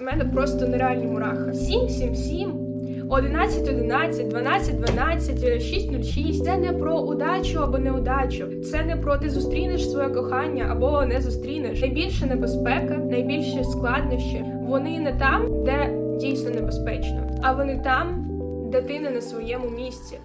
У мене просто нереальні мурахи. 7, 7, 7. 11, 11, 12, 12, 6, 06. Це не про удачу або неудачу. Це не про ти зустрінеш своє кохання або не зустрінеш. Найбільша небезпека, найбільші складнощі. Вони не там, де дійсно небезпечно, а вони там, де ти не на своєму місці.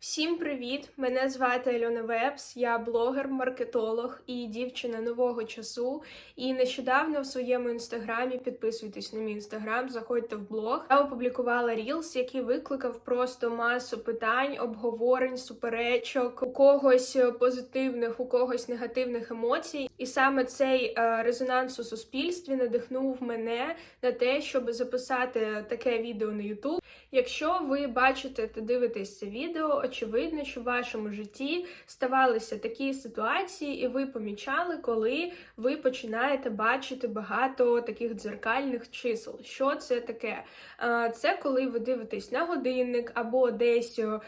Всім привіт! Мене звати Альона Вебс. Я блогер, маркетолог і дівчина нового часу. І нещодавно в своєму інстаграмі підписуйтесь на мій інстаграм, заходьте в блог. Я опублікувала рілс, який викликав просто масу питань, обговорень, суперечок, у когось позитивних, у когось негативних емоцій. І саме цей е, резонанс у суспільстві надихнув мене на те, щоб записати таке відео на YouTube. Якщо ви бачите та дивитесь це відео, очевидно, що в вашому житті ставалися такі ситуації, і ви помічали, коли ви починаєте бачити багато таких дзеркальних чисел. Що це таке? Це коли ви дивитесь на годинник, або десь е,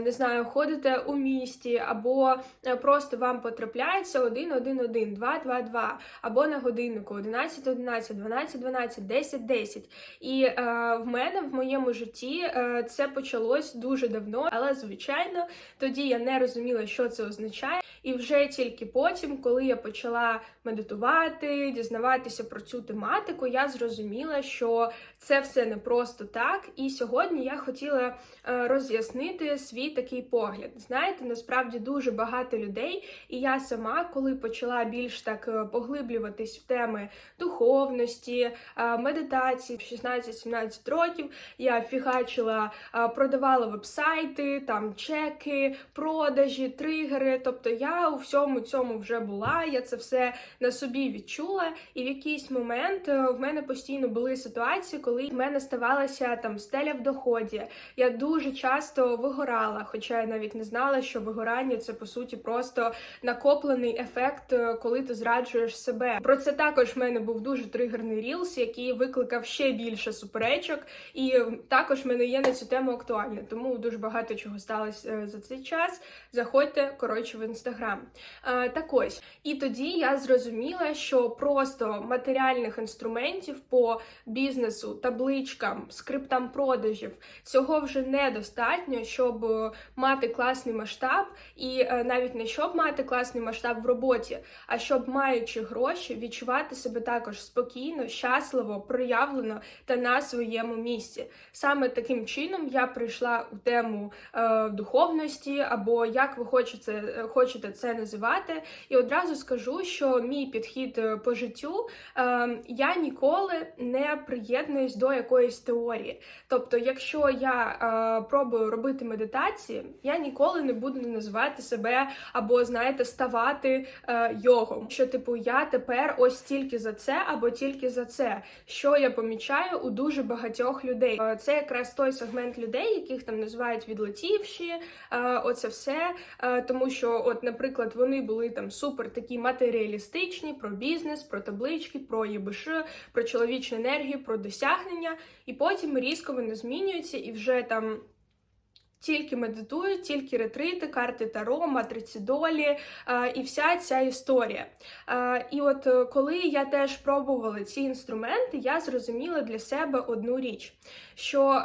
не знаю, ходите у місті, або е, просто вам потрапляється 1, 1, 1, 2, 2, 2, або на годиннику 11, 11, 12, 12, 10, 10. І е, в мене в моєму житті е, це почалось дуже давно, але звичайно, тоді я не розуміла, що це означає. І вже тільки потім, коли я почала медитувати, дізнаватися про цю тематику, я зрозуміла, що це все не просто так. І сьогодні я хотіла е, роз'яснити свій такий погляд. Знаєте, насправді дуже багато людей, і я сама, коли почала більш так е, поглиблюватись в теми духовності, е, медитації в 16-17 років, я фігачила, продавала вебсайти, там чеки, продажі, тригери. Тобто я у всьому цьому вже була, я це все на собі відчула. І в якийсь момент в мене постійно були ситуації, коли в мене ставалася там стеля в доході. Я дуже часто вигорала, хоча я навіть не знала, що вигорання це по суті просто накоплений ефект, е, коли ти зраджуєш себе. Про це також в мене був дуже тригерний рілс, який викликав ще більше суперечок, і також в мене є на цю тему актуальне. Тому дуже багато чого сталося е, за цей час. Заходьте коротше в інстаграм. Е, Так ось і тоді я зрозуміла, що просто матеріальних інструментів по бізнесу, табличкам, скриптам продажів цього вже недостатньо, щоб е, мати класний масштаб, і е, навіть не щоб мати класний масштаб в роботі, а щоб маючи гроші, відчувати себе також спокійно, щасливо, проявлено та на своєму місці. Саме таким чином я прийшла у тему е, духовності, або як ви хочете, е, хочете це називати. І одразу скажу, що мій підхід по життю е, я ніколи не приєднуюсь до якоїсь теорії. Тобто, якщо я е, пробую робити медитації, я ніколи не буду називати себе або, знаєте, ставати е, йогом. Що, типу, я тепер ось тільки за це або тільки за це, що я помічаю у дуже багатьох людей. Е, Це якраз той сегмент людей, яких там називають відлетівші, е, оце все. Е, Тому що, от, наприклад, вони були там супер такі матеріалістичні про бізнес, про таблички, про ЄБШ, про чоловічу енергію, про досягнення, і потім різко вони змінюються і вже там. Тільки медитують, тільки ретрити, карти Таро, матриці долі е, і вся ця історія. Е, і от е, коли я теж пробувала ці інструменти, я зрозуміла для себе одну річ: що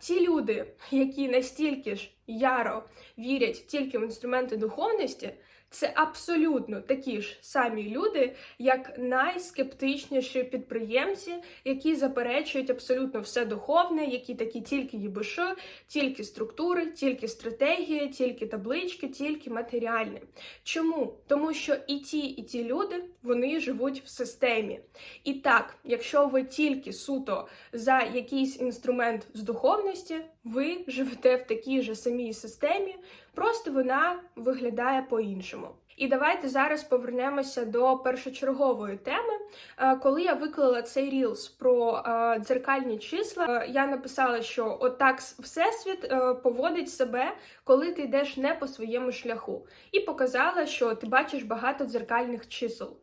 ті люди, які настільки ж яро вірять тільки в інструменти духовності, це абсолютно такі ж самі люди, як найскептичніші підприємці, які заперечують абсолютно все духовне, які такі тільки ЄБШ, тільки структури, тільки стратегії, тільки таблички, тільки матеріальне. Чому? Тому що і ті, і ті люди вони живуть в системі. І так, якщо ви тільки суто за якийсь інструмент з духовності, ви живете в такій же самій системі, просто вона виглядає по-іншому. І давайте зараз повернемося до першочергової теми. Е, Коли я виклала цей рілс про е, дзеркальні числа, е, я написала, що отак всесвіт поводить себе, коли ти йдеш не по своєму шляху, і показала, що ти бачиш багато дзеркальних чисел.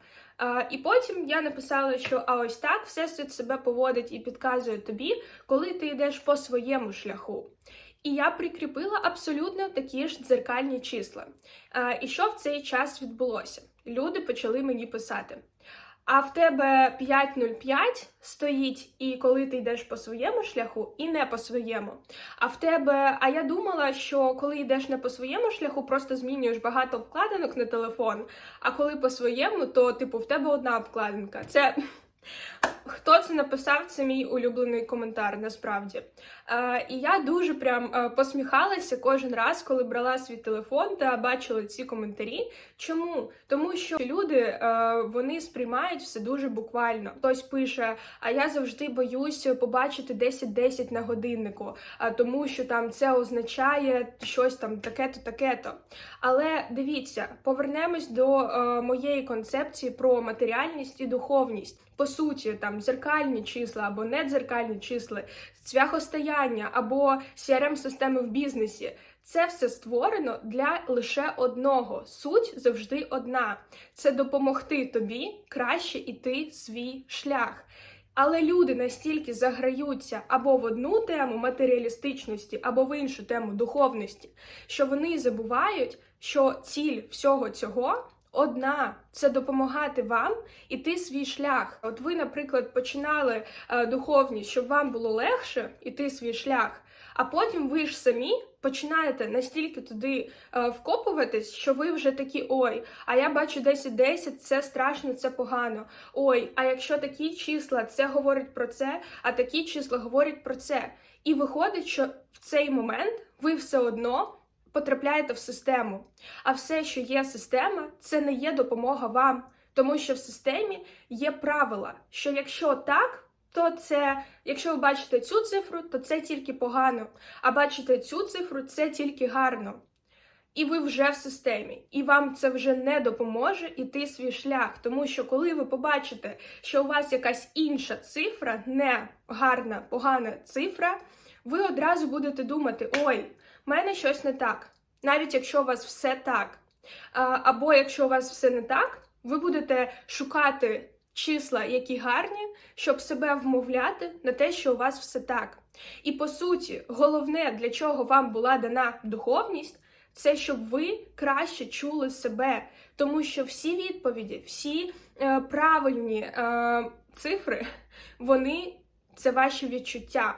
І потім я написала, що а ось так всесвіт себе поводить і підказує тобі, коли ти йдеш по своєму шляху. І я прикріпила абсолютно такі ж дзеркальні числа. І що в цей час відбулося? Люди почали мені писати. а в тебе 5.05 стоїть, і коли ти йдеш по своєму шляху, і не по своєму. А в тебе, а я думала, що коли йдеш не по своєму шляху, просто змінюєш багато обкладинок на телефон. А коли по своєму, то типу в тебе одна обкладинка. Це хто це написав? Це мій улюблений коментар, насправді. Е, і я дуже прям е, посміхалася кожен раз, коли брала свій телефон та бачила ці коментарі. Чому? Тому що люди е, вони сприймають все дуже буквально. Хтось пише: А я завжди боюсь побачити 10-10 на годиннику, тому що там це означає щось там таке-то, таке-то. Але дивіться, повернемось до е, моєї концепції про матеріальність і духовність. По суті, там дзеркальні числа або недзеркальні числа, цвяхостояння або crm системи в бізнесі. Це все створено для лише одного. Суть завжди одна: це допомогти тобі краще іти свій шлях. Але люди настільки заграються або в одну тему матеріалістичності, або в іншу тему духовності, що вони забувають, що ціль всього цього одна це допомагати вам іти свій шлях. От ви, наприклад, починали е, духовність, щоб вам було легше іти свій шлях. А потім ви ж самі починаєте настільки туди е, вкопуватись, що ви вже такі ой, а я бачу 10-10, це страшно, це погано. Ой, а якщо такі числа, це говорить про це, а такі числа говорять про це. І виходить, що в цей момент ви все одно потрапляєте в систему. А все, що є система, це не є допомога вам. Тому що в системі є правила, що якщо так, то це, якщо ви бачите цю цифру, то це тільки погано. А бачите цю цифру, це тільки гарно. І ви вже в системі, і вам це вже не допоможе іти свій шлях. Тому що коли ви побачите, що у вас якась інша цифра, не гарна, погана цифра, ви одразу будете думати: ой, в мене щось не так, навіть якщо у вас все так. Або якщо у вас все не так, ви будете шукати числа, які гарні, щоб себе вмовляти на те, що у вас все так. І по суті, головне, для чого вам була дана духовність, це щоб ви краще чули себе, тому що всі відповіді, всі е, правильні е, цифри, вони це ваші відчуття.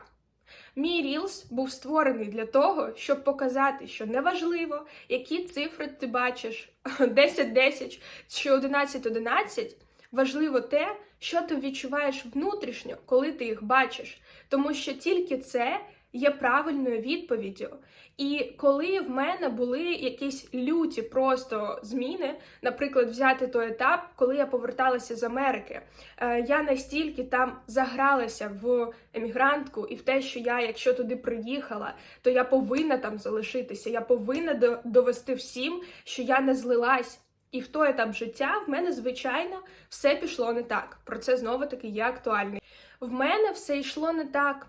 Мій Рілс був створений для того, щоб показати, що неважливо, які цифри ти бачиш 10-10 чи 11-11, важливо те, що ти відчуваєш внутрішньо, коли ти їх бачиш. Тому що тільки це є правильною відповіддю. І коли в мене були якісь люті просто зміни, наприклад, взяти той етап, коли я поверталася з Америки, е, я настільки там загралася в емігрантку і в те, що я, якщо туди приїхала, то я повинна там залишитися. Я повинна довести всім, що я не злилась. І в той етап життя в мене, звичайно, все пішло не так. Про це знову таки є актуальний. В мене все йшло не так.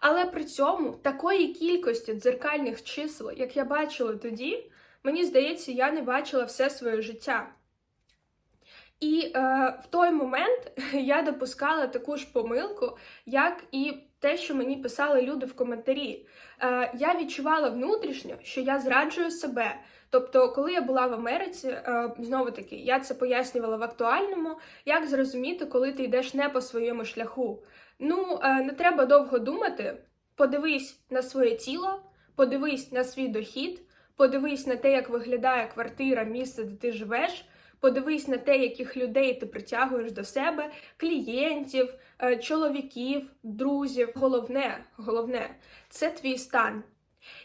Але при цьому такої кількості дзеркальних чисел, як я бачила тоді, мені здається, я не бачила все своє життя. І е, в той момент я допускала таку ж помилку, як і те, що мені писали люди в коментарі. Е, Я відчувала внутрішньо, що я зраджую себе. Тобто, коли я була в Америці, е, знову таки, я це пояснювала в актуальному, як зрозуміти, коли ти йдеш не по своєму шляху. Ну, е, не треба довго думати. Подивись на своє тіло, подивись на свій дохід, подивись на те, як виглядає квартира, місце, де ти живеш. Подивись на те, яких людей ти притягуєш до себе, клієнтів, е, чоловіків, друзів. Головне, головне це твій стан.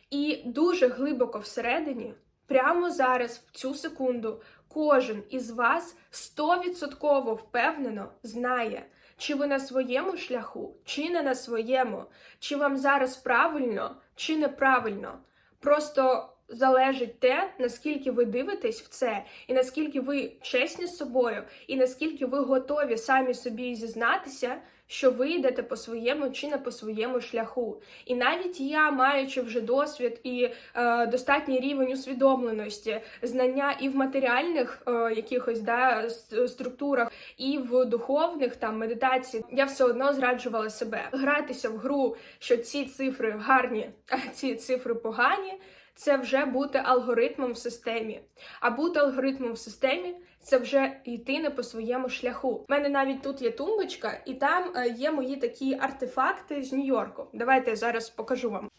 І дуже глибоко всередині, прямо зараз, в цю секунду, кожен із вас стовідсотково впевнено знає, чи ви на своєму шляху, чи не на своєму, чи вам зараз правильно, чи неправильно. Просто залежить те, наскільки ви дивитесь в це, і наскільки ви чесні з собою, і наскільки ви готові самі собі зізнатися, що ви йдете по своєму чи не по своєму шляху. І навіть я, маючи вже досвід і е, достатній рівень усвідомленості, знання і в матеріальних е, якихось да, структурах, і в духовних там медитації, я все одно зраджувала себе. Гратися в гру, що ці цифри гарні, а ці цифри погані це вже бути алгоритмом в системі. А бути алгоритмом в системі це вже йти не по своєму шляху. У мене навіть тут є тумбочка, і там е, є мої такі артефакти з Нью-Йорку. Давайте я зараз покажу вам.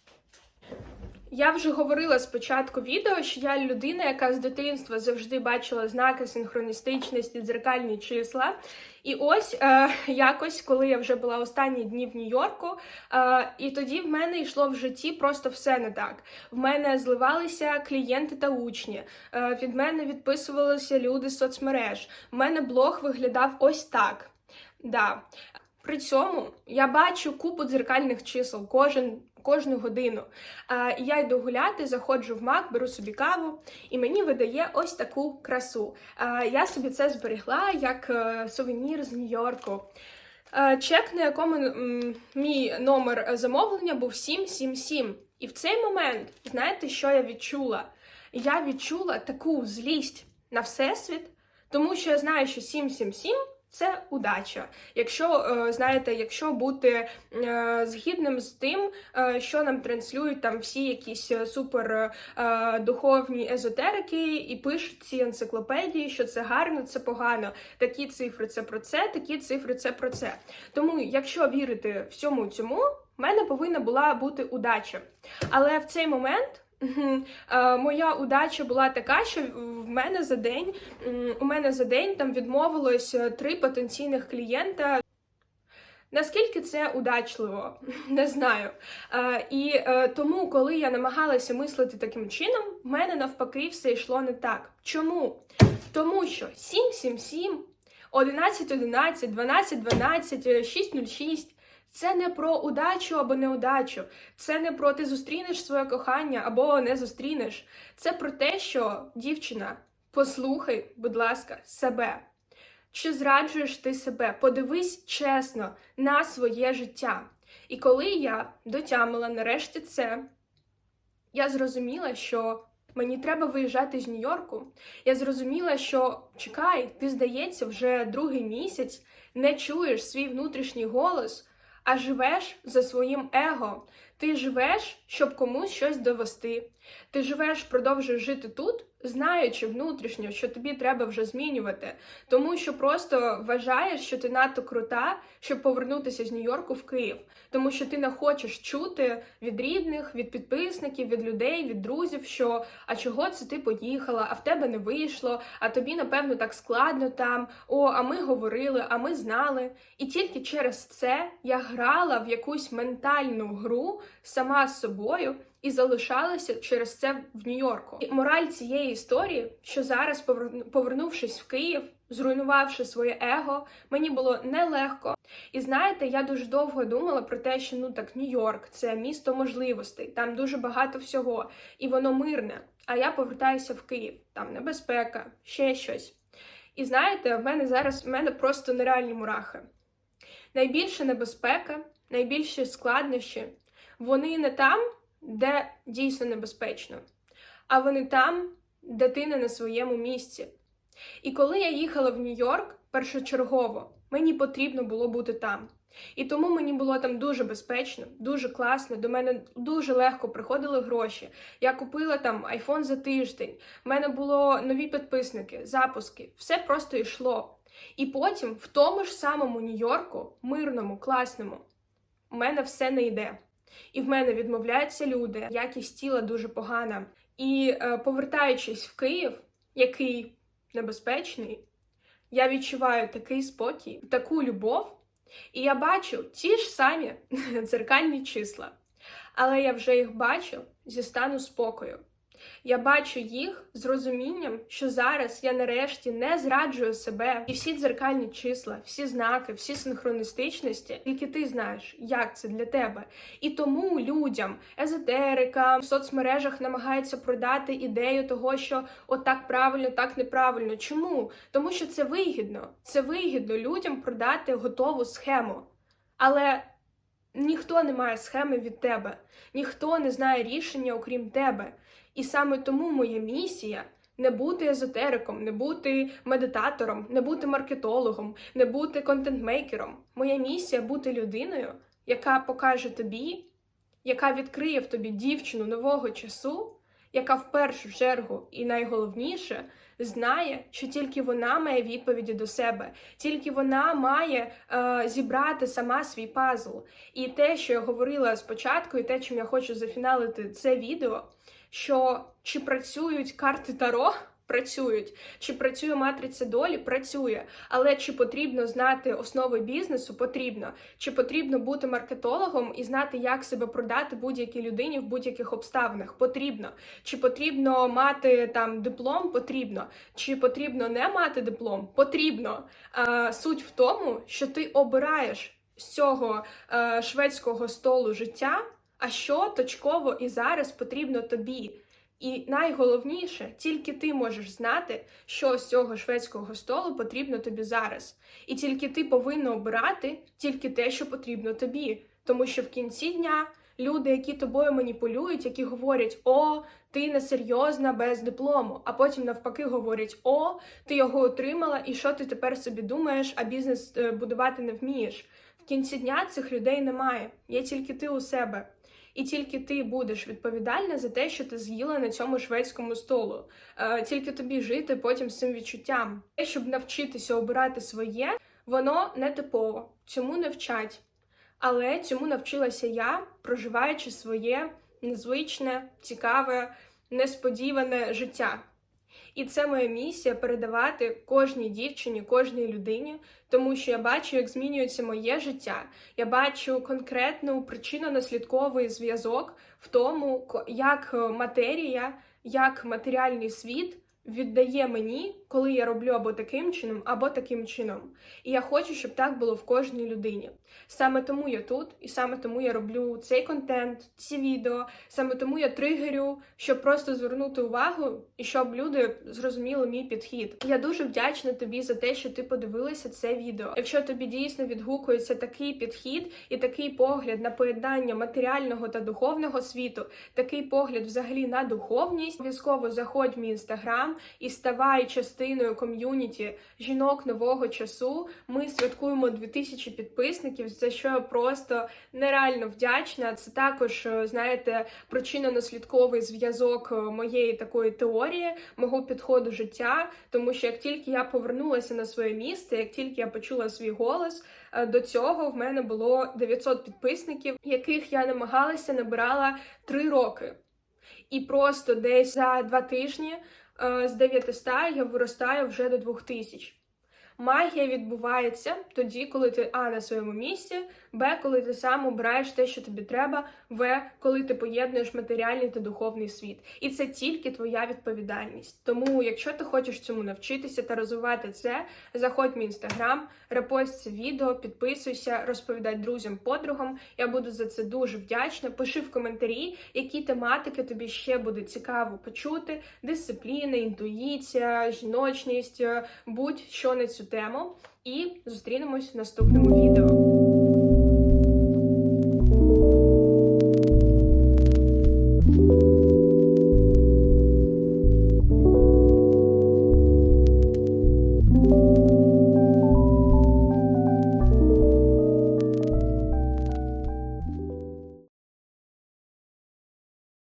Я вже говорила спочатку відео, що я людина, яка з дитинства завжди бачила знаки синхроністичності, дзеркальні числа. І ось е, якось, коли я вже була останні дні в Нью-Йорку, е, і тоді в мене йшло в житті просто все не так. В мене зливалися клієнти та учні. Е, від мене відписувалися люди з соцмереж. В мене блог виглядав ось так. Да. При цьому я бачу купу дзеркальних чисел кожен. Кожну годину. А, я йду гуляти, заходжу в мак, беру собі каву, і мені видає ось таку красу. А, я собі це зберегла як е, сувенір з Нью-Йорку. Чек, на якому мій номер замовлення був 777. І в цей момент, знаєте, що я відчула? Я відчула таку злість на всесвіт, тому що я знаю, що 777 це удача. Якщо е, знаєте, якщо бути е, згідним з тим, е, що нам транслюють там всі якісь супер духовні езотерики, і пишуть ці енциклопедії, що це гарно, це погано. Такі цифри це про це, такі цифри це про це. Тому, якщо вірити всьому цьому, в мене повинна була бути удача. Але в цей момент. Моя удача була така, що в мене за день у мене за день там відмовилось е, три потенційних клієнта. Наскільки це удачливо, не знаю. І е, тому, коли я намагалася мислити таким чином, в мене навпаки все йшло не так. Чому? Тому що 777, 1111, 1212, 606 це не про удачу або неудачу. Це не про ти зустрінеш своє кохання або не зустрінеш. Це про те, що дівчина, послухай, будь ласка, себе. Чи зраджуєш ти себе? Подивись чесно на своє життя. І коли я дотямила нарешті це, я зрозуміла, що мені треба виїжджати з Нью-Йорку. Я зрозуміла, що чекай, ти здається, вже другий місяць не чуєш свій внутрішній голос а живеш за своїм его. Ти живеш, щоб комусь щось довести. Ти живеш, продовжуєш жити тут, знаючи внутрішньо, що тобі треба вже змінювати, тому що просто вважаєш, що ти надто крута, щоб повернутися з Нью-Йорку в Київ, тому що ти не хочеш чути від рідних, від підписників, від людей, від друзів, що а чого це ти поїхала, а в тебе не вийшло, а тобі, напевно, так складно там. О, а ми говорили, а ми знали. І тільки через це я грала в якусь ментальну гру сама з собою і залишалася через це в Нью-Йорку. І мораль цієї історії, що зараз, повернувшись в Київ, зруйнувавши своє его, мені було нелегко. І знаєте, я дуже довго думала про те, що ну так Нью-Йорк це місто можливостей, там дуже багато всього, і воно мирне. А я повертаюся в Київ, там небезпека, ще щось. І знаєте, в мене зараз в мене просто нереальні мурахи. Найбільша небезпека, найбільші складнощі, вони не там, де дійсно небезпечно, а вони там, де ти не на своєму місці. І коли я їхала в Нью-Йорк першочергово, мені потрібно було бути там. І тому мені було там дуже безпечно, дуже класно. До мене дуже легко приходили гроші. Я купила там айфон за тиждень. У мене було нові підписники, запуски, все просто йшло. І потім, в тому ж самому Нью-Йорку, мирному, класному, у мене все не йде. І в мене відмовляються люди, якість тіла дуже погана. І е, повертаючись в Київ, який небезпечний, я відчуваю такий спокій, таку любов, і я бачу ті ж самі дзеркальні числа. Але я вже їх бачу зі стану спокою. Я бачу їх з розумінням, що зараз я нарешті не зраджую себе і всі дзеркальні числа, всі знаки, всі синхроністичності, тільки ти знаєш, як це для тебе. І тому людям, езотерикам, в соцмережах намагаються продати ідею того, що отак правильно, так неправильно. Чому? Тому що це вигідно. Це вигідно людям продати готову схему. Але ніхто не має схеми від тебе, ніхто не знає рішення, окрім тебе. І саме тому моя місія не бути езотериком, не бути медитатором, не бути маркетологом, не бути контентмейкером. Моя місія бути людиною, яка покаже тобі, яка відкриє в тобі дівчину нового часу, яка в першу чергу і найголовніше знає, що тільки вона має відповіді до себе, тільки вона має е, зібрати сама свій пазл. І те, що я говорила спочатку, і те, чим я хочу зафіналити це відео, що чи працюють карти Таро. Працюють, чи працює матриця долі, працює, але чи потрібно знати основи бізнесу? Потрібно. Чи потрібно бути маркетологом і знати, як себе продати будь-якій людині в будь-яких обставинах? Потрібно. Чи потрібно мати там диплом? Потрібно. Чи потрібно не мати диплом? Потрібно. Е, суть в тому, що ти обираєш з цього е, шведського столу життя, а що точково і зараз потрібно тобі. І найголовніше, тільки ти можеш знати, що з цього шведського столу потрібно тобі зараз. І тільки ти повинна обирати тільки те, що потрібно тобі. Тому що в кінці дня люди, які тобою маніпулюють, які говорять, о, ти несерйозна без диплому, а потім навпаки говорять, о, ти його отримала, і що ти тепер собі думаєш, а бізнес е, будувати не вмієш. В кінці дня цих людей немає. Є тільки ти у себе. І тільки ти будеш відповідальна за те, що ти з'їла на цьому шведському столу. Е, тільки тобі жити потім з цим відчуттям. Те, щоб навчитися обирати своє, воно не типово, цьому не вчать. Але цьому навчилася я, проживаючи своє незвичне, цікаве, несподіване життя. І це моя місія передавати кожній дівчині, кожній людині, тому що я бачу, як змінюється моє життя. Я бачу конкретну причинно-наслідковий зв'язок в тому, як е, матерія, як матеріальний світ віддає мені, коли я роблю або таким чином, або таким чином. І я хочу, щоб так було в кожній людині. Саме тому я тут, і саме тому я роблю цей контент, ці відео, саме тому я тригерю, щоб просто звернути увагу і щоб люди зрозуміли мій підхід. Я дуже вдячна тобі за те, що ти подивилася це відео. Якщо тобі дійсно відгукується такий підхід і такий погляд на поєднання матеріального та духовного світу, такий погляд взагалі на духовність, обов'язково заходь в мій інстаграм і ставай частиною ком'юніті жінок нового часу. Ми святкуємо 2000 підписників, за що я просто нереально вдячна. Це також, е, знаєте, причинно-наслідковий зв'язок е, моєї такої теорії, мого підходу життя. Тому що як тільки я повернулася на своє місце, як тільки я почула свій голос, е, до цього в мене було 900 підписників, яких я намагалася набирала 3 роки. І просто десь за два тижні з 900 я виростаю вже до 2000. Магія відбувається тоді, коли ти А на своєму місці, Б, коли ти сам обираєш те, що тобі треба, В, коли ти поєднуєш матеріальний та духовний світ. І це тільки твоя відповідальність. Тому, якщо ти хочеш цьому навчитися та розвивати це, заходь в мій інстаграм, репост це відео, підписуйся, розповідай друзям, подругам. Я буду за це дуже вдячна. Пиши в коментарі, які тематики тобі ще буде цікаво почути: дисципліна, інтуїція, жіночність, будь-що на цю тему. І зустрінемось в наступному відео.